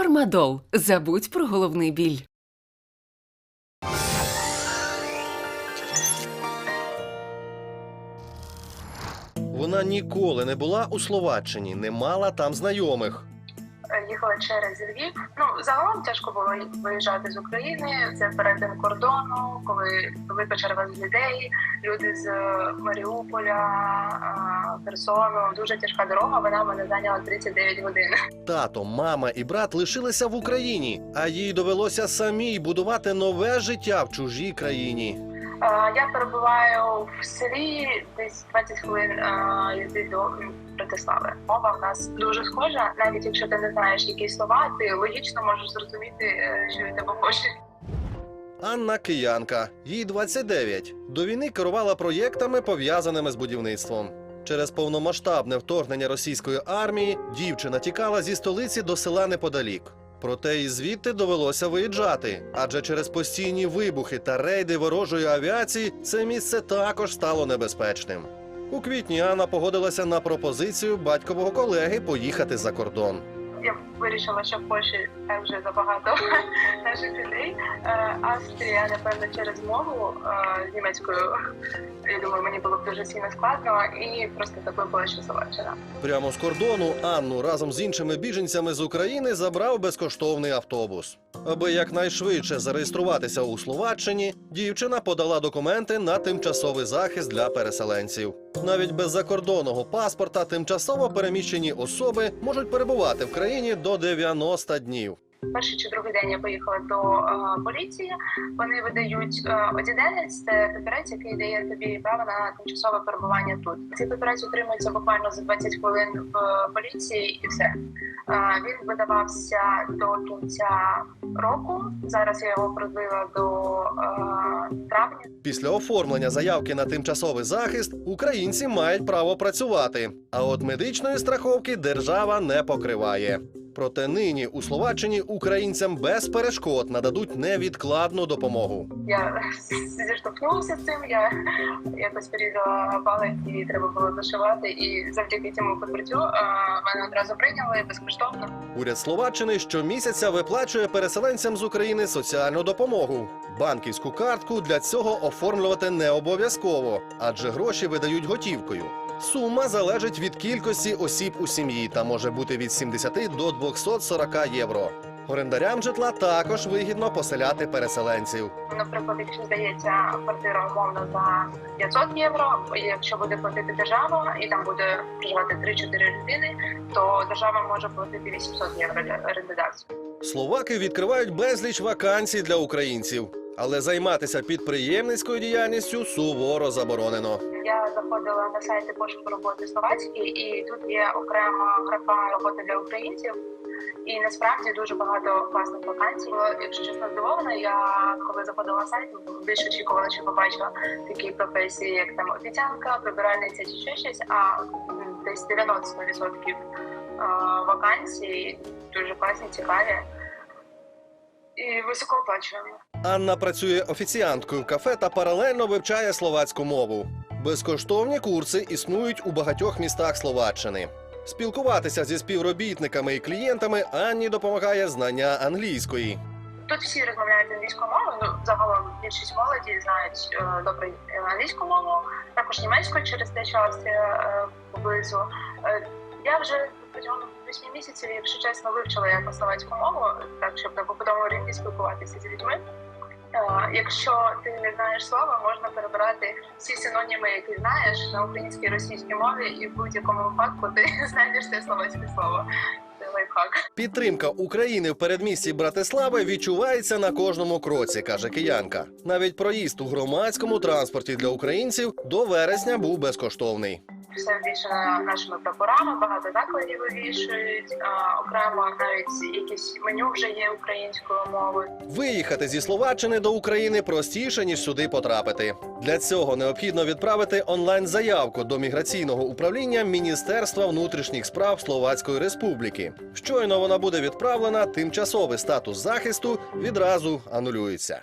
Фармадол. Забудь про головний біль. Вона ніколи не була у Словаччині, не мала там знайомих. Їхала через Львів. Ну загалом тяжко було виїжджати з України. Це перетин кордону, коли велика черга з людей, люди з е, Маріуполя, е, Херсону. Дуже тяжка дорога. Вона мене зайняла 39 годин. Тато, мама і брат лишилися в Україні, а їй довелося самій будувати нове життя в чужій країні. Е, Я перебуваю в селі десь 20 хвилин їзди до Братислави. Мова в нас дуже схожа, навіть якщо ти не знаєш які слова, ти логічно можеш зрозуміти, е, що від тебе хочуть. Анна Киянка, їй 29. До війни керувала проєктами, пов'язаними з будівництвом. Через повномасштабне вторгнення російської армії дівчина тікала зі столиці до села неподалік. Проте і звідти довелося виїжджати, адже через постійні вибухи та рейди ворожої авіації це місце також стало небезпечним. У квітні Анна погодилася на пропозицію батькового колеги поїхати за кордон. Я вирішила, що в Польщі так вже забагато наших людей. Е, Австрія, напевно, через мову е, з німецькою. Я думаю, мені було б дуже сильно складно, і просто була ще Словаччина. Прямо з кордону Анну разом з іншими біженцями з України забрав безкоштовний автобус. Аби якнайшвидше зареєструватися у Словаччині, дівчина подала документи на тимчасовий захист для переселенців. Навіть без закордонного паспорта тимчасово переміщені особи можуть перебувати в країні до 90 днів. Перший чи другий день я поїхала до е, поліції. Вони видають е, одіденець, це папірець, який дає тобі право на тимчасове перебування тут. Цей папірець утримується буквально за 20 хвилин в поліції, і все. Е, він видавався до кінця року. Зараз я його продлила до е, травня. Після оформлення заявки на тимчасовий захист українці мають право працювати. А от медичної страховки держава не покриває. Проте нині у Словаччині українцям без перешкод нададуть невідкладну допомогу. Я зіштовхнулася з цим. Я якось порізала палець і треба було зашивати. І завдяки цьому покриттю мене одразу прийняли безкоштовно. Уряд Словаччини щомісяця виплачує переселенцям з України соціальну допомогу. Банківську картку для цього оформлювати не обов'язково, адже гроші видають готівкою. Сума залежить від кількості осіб у сім'ї та може бути від 70 до 240 євро. Орендарям житла також вигідно поселяти переселенців. Наприклад, якщо здається квартира умовно за 500 євро, якщо буде платити держава, і там буде проживати 3-4 людини, то держава може платити 800 євро для орендодавців. Словаки відкривають безліч вакансій для українців, але займатися підприємницькою діяльністю суворо заборонено. Я заходила на сайти пошуку роботи словацький, і тут є окрема графа роботи для українців. І насправді дуже багато класних вакансій. Якщо чесно здивована, я коли заходила на сайт, більше очікувала, що побачила такі професії, як там офіціантка, прибиральниця чи ще щось. А десь 90% е, вакансій дуже класні, цікаві і високооплачувані. Анна працює офіціанткою в кафе та паралельно вивчає словацьку мову. Безкоштовні курси існують у багатьох містах Словаччини. Спілкуватися зі співробітниками і клієнтами Анні допомагає знання англійської. Тут всі розмовляють англійською мовою. Ну загалом більшість молоді знають е, добре е, англійську мову, також німецькою через те, що Австрія е, поблизу. Е, я вже протягом восьми місяців, якщо чесно, вивчила якось словацьку мову, так щоб на побутовому рівні спілкуватися з людьми. Е, Якщо ти не знаєш слова, можна перебирати всі синоніми, які знаєш на українській російській мові, і в будь-якому випадку ти знайдеш те словацьке слово. Підтримка України в передмісті Братислави відчувається на кожному кроці, каже киянка. Навіть проїзд у громадському транспорті для українців до вересня був безкоштовний. Все більше нашими прапорами, багато закладів вивішують, а, окремо навіть якісь меню вже є українською мовою. Виїхати зі Словаччини до України простіше ніж сюди потрапити. Для цього необхідно відправити онлайн-заявку до міграційного управління Міністерства внутрішніх справ Словацької Республіки. Щойно вона буде відправлена, тимчасовий статус захисту відразу анулюється.